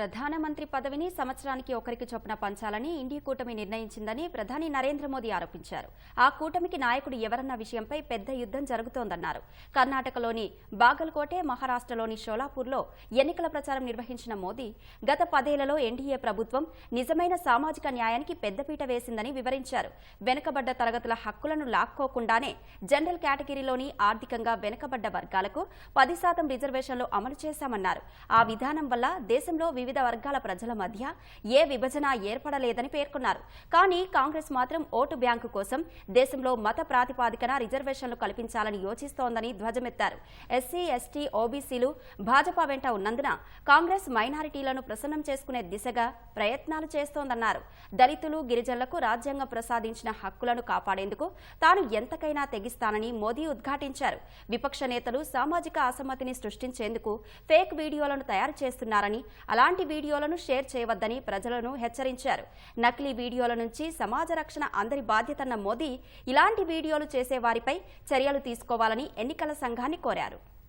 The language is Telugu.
ప్రధానమంత్రి పదవిని సంవత్సరానికి ఒకరికి చొప్పున పంచాలని ఇండియా కూటమి నిర్ణయించిందని ప్రధాని నరేంద్ర మోదీ ఆరోపించారు. ఆ కూటమికి నాయకుడు ఎవరన్న విషయంపై పెద్ద యుద్దం జరుగుతోందన్నారు. కర్ణాటకలోని బాగల్కోటే మహారాష్ట్రలోని షోలాపూర్లో ఎన్నికల ప్రచారం నిర్వహించిన మోదీ గత పదేళ్ళలో ఎన్డీఏ ప్రభుత్వం నిజమైన సామాజిక న్యాయానికి పెద్దపీట వేసిందని వివరించారు. వెనుకబడ్డ తరగతుల హక్కులను లాక్కోకుండానే జనరల్ కేటగిరీలోని ఆర్థికంగా వెనుకబడ్డ వర్గాలకు పది శాతం రిజర్వేషన్లు అమలు చేశామన్నారు. ఆ విధానం వల్ల దేశంలో వివిధ వర్గాల ప్రజల మధ్య ఏ విభజన ఏర్పడలేదని పేర్కొన్నారు. కానీ కాంగ్రెస్ మాత్రం ఓటు బ్యాంకు కోసం దేశంలో మత ప్రాతిపాదికన రిజర్వేషన్లు కల్పించాలని యోచిస్తోందని ధ్వజమెత్తారు. ఎస్సీ ఎస్టీ ఓబీసీలు భాజపా వెంట ఉన్నందున కాంగ్రెస్ మైనారిటీలను ప్రసన్నం చేసుకునే దిశగా ప్రయత్నాలు చేస్తోందన్నారు. దళితులు గిరిజనులకు రాజ్యాంగం ప్రసాదించిన హక్కులను కాపాడేందుకు తాను ఎంతకైనా తెగిస్తానని మోదీ ఉద్ఘాటించారు. విపక్ష నేతలు సామాజిక అసమ్మతిని సృష్టించేందుకు ఫేక్ వీడియోలను తయారు చేస్తున్నారని అలాంటి వీడియోలను షేర్ చేయవద్దని ప్రజలను హెచ్చరించారు. నకిలీ వీడియోల నుంచి సమాజ రక్షణ అందరి బాధ్యతన్న మోదీ ఇలాంటి వీడియోలు చేసే వారిపై చర్యలు తీసుకోవాలని ఎన్నికల సంఘాన్ని కోరారు.